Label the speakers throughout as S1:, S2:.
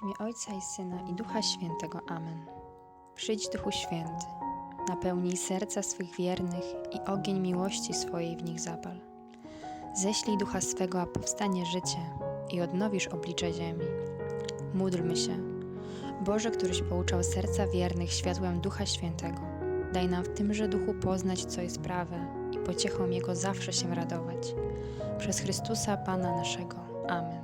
S1: W imię Ojca i Syna i Ducha Świętego. Amen. Przyjdź Duchu Święty, napełnij serca swych wiernych i ogień miłości swojej w nich zapal. Ześlij Ducha swego, a powstanie życie i odnowisz oblicze ziemi. Módlmy się. Boże, któryś pouczał serca wiernych światłem Ducha Świętego, daj nam w tymże duchu poznać, co jest prawe i pociechą Jego zawsze się radować. Przez Chrystusa Pana naszego. Amen.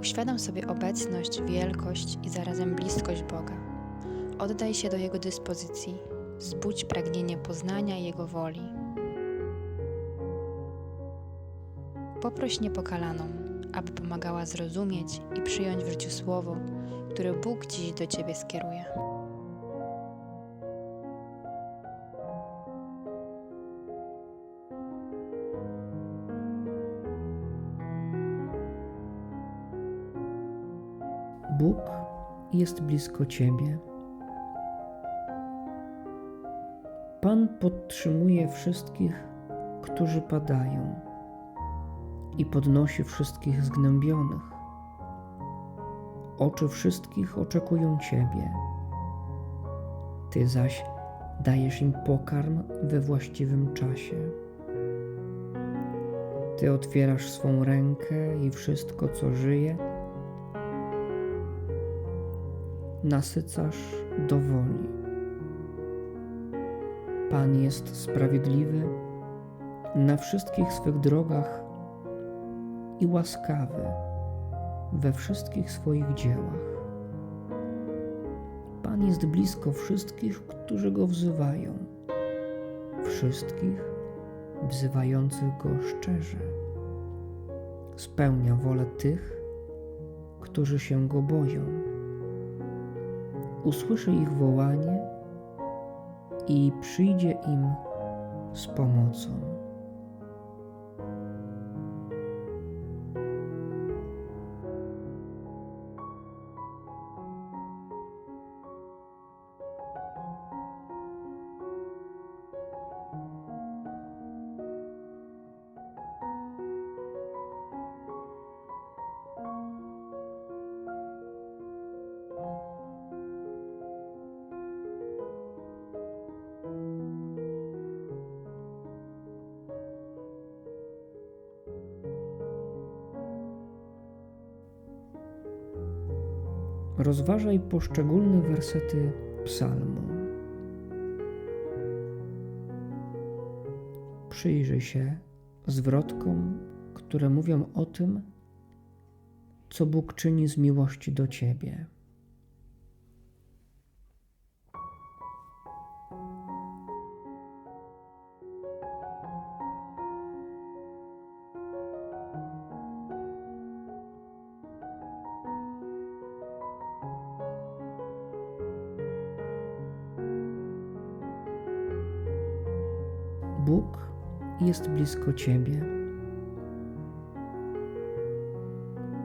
S1: Uświadom sobie obecność, wielkość i zarazem bliskość Boga. Oddaj się do Jego dyspozycji, zbudź pragnienie poznania Jego woli. Poproś niepokalaną, aby pomagała zrozumieć i przyjąć w życiu słowo, które Bóg dziś do Ciebie skieruje.
S2: Bóg jest blisko Ciebie. Pan podtrzymuje wszystkich, którzy padają i podnosi wszystkich zgnębionych. Oczy wszystkich oczekują Ciebie. Ty zaś dajesz im pokarm we właściwym czasie. Ty otwierasz swą rękę i wszystko, co żyje, nasycasz do woli. Pan jest sprawiedliwy na wszystkich swych drogach i łaskawy we wszystkich swoich dziełach. Pan jest blisko wszystkich, którzy go wzywają, wszystkich wzywających go szczerze. Spełnia wolę tych, którzy się go boją usłyszy ich wołanie i przyjdzie im z pomocą. Rozważaj poszczególne wersety psalmu. Przyjrzyj się zwrotkom, które mówią o tym, co Bóg czyni z miłości do Ciebie. Bóg jest blisko Ciebie.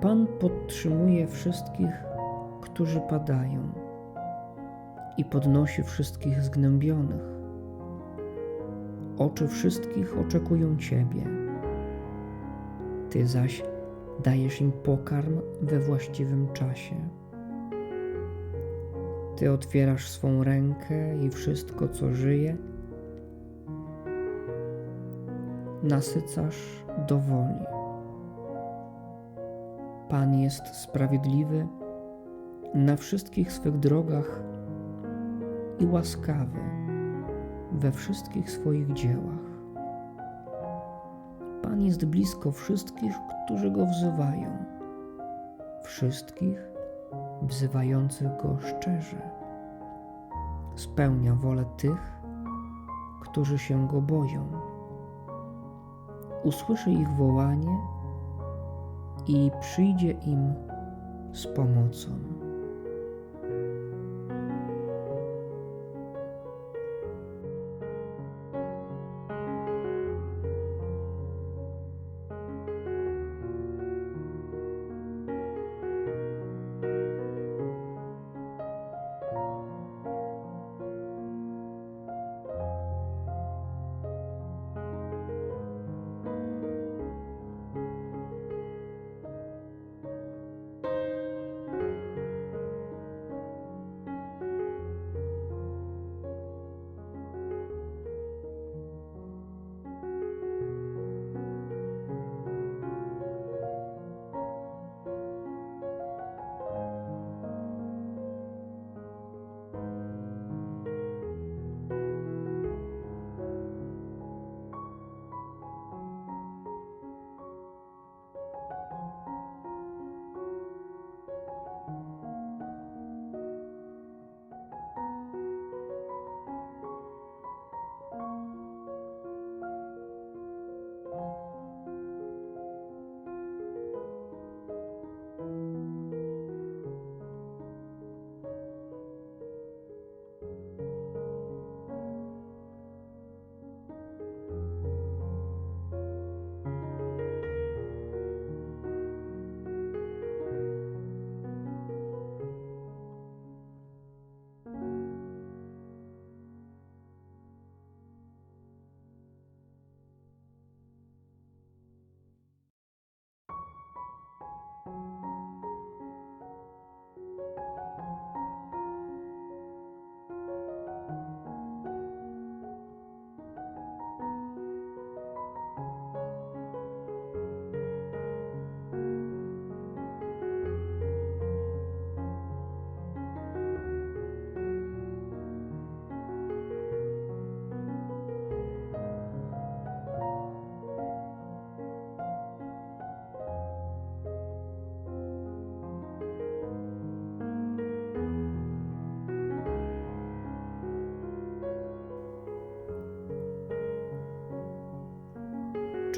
S2: Pan podtrzymuje wszystkich, którzy padają i podnosi wszystkich zgnębionych. Oczy wszystkich oczekują Ciebie. Ty zaś dajesz im pokarm we właściwym czasie. Ty otwierasz swą rękę i wszystko, co żyje, nasycasz do woli. Pan jest sprawiedliwy na wszystkich swych drogach i łaskawy we wszystkich swoich dziełach. Pan jest blisko wszystkich, którzy go wzywają, wszystkich wzywających go szczerze. Spełnia wolę tych, którzy się go boją usłyszy ich wołanie i przyjdzie im z pomocą.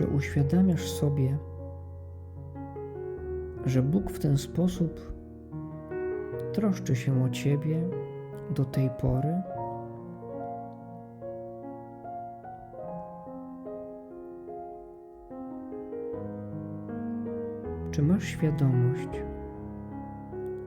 S2: Czy uświadamiasz sobie, że Bóg w ten sposób troszczy się o Ciebie do tej pory? Czy masz świadomość,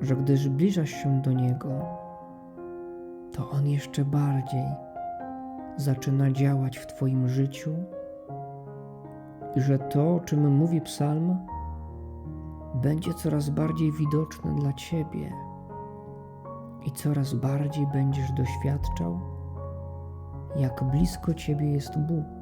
S2: że gdy zbliżasz się do Niego, to On jeszcze bardziej zaczyna działać w Twoim życiu że to, o czym mówi Psalm, będzie coraz bardziej widoczne dla Ciebie i coraz bardziej będziesz doświadczał, jak blisko Ciebie jest Bóg.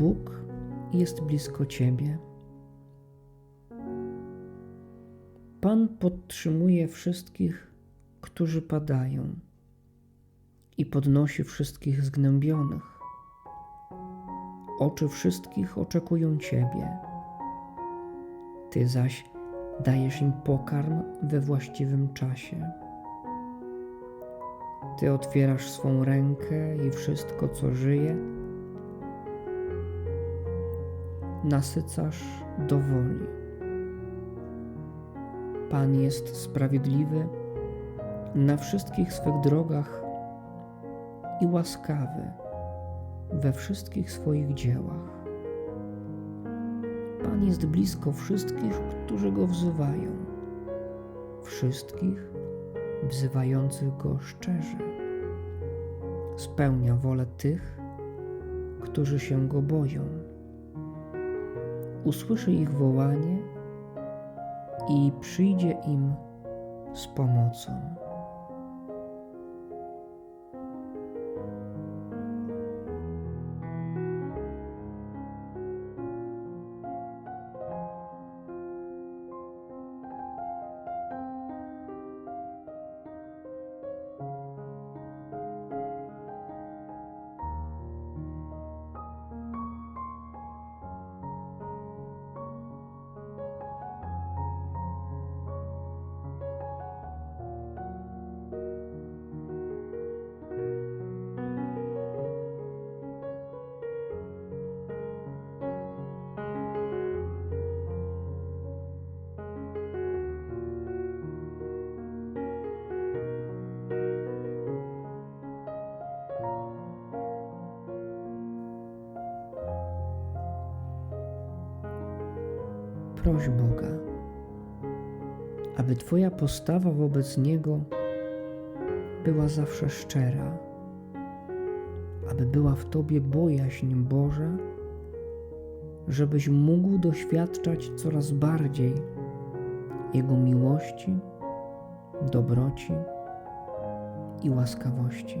S2: Bóg jest blisko Ciebie. Pan podtrzymuje wszystkich, którzy padają i podnosi wszystkich zgnębionych. Oczy wszystkich oczekują Ciebie. Ty zaś dajesz im pokarm we właściwym czasie. Ty otwierasz swą rękę i wszystko, co żyje, nasycasz do woli. Pan jest sprawiedliwy na wszystkich swych drogach i łaskawy we wszystkich swoich dziełach. Pan jest blisko wszystkich, którzy go wzywają, wszystkich wzywających go szczerze. Spełnia wolę tych, którzy się go boją usłyszy ich wołanie i przyjdzie im z pomocą. Proś Boga, aby Twoja postawa wobec Niego była zawsze szczera, aby była w Tobie bojaźń Boża, żebyś mógł doświadczać coraz bardziej Jego miłości, dobroci i łaskawości.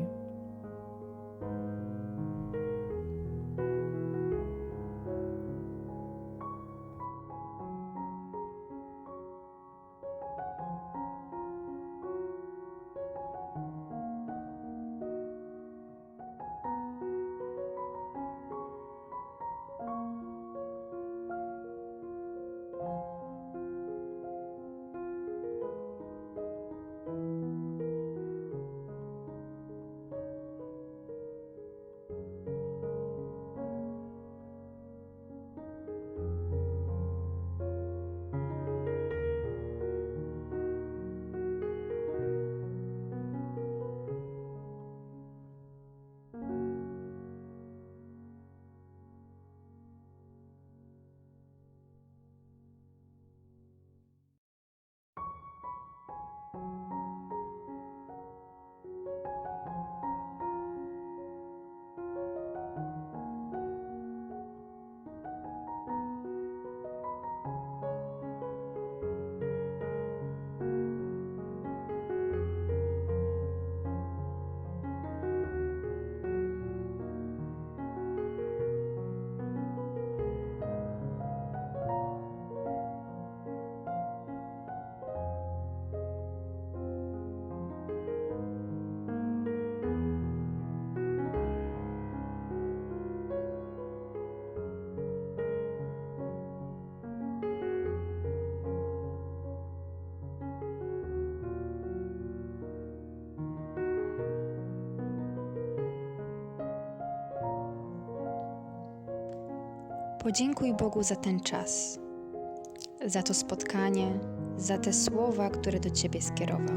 S1: Podziękuj Bogu za ten czas, za to spotkanie, za te słowa, które do Ciebie skierował.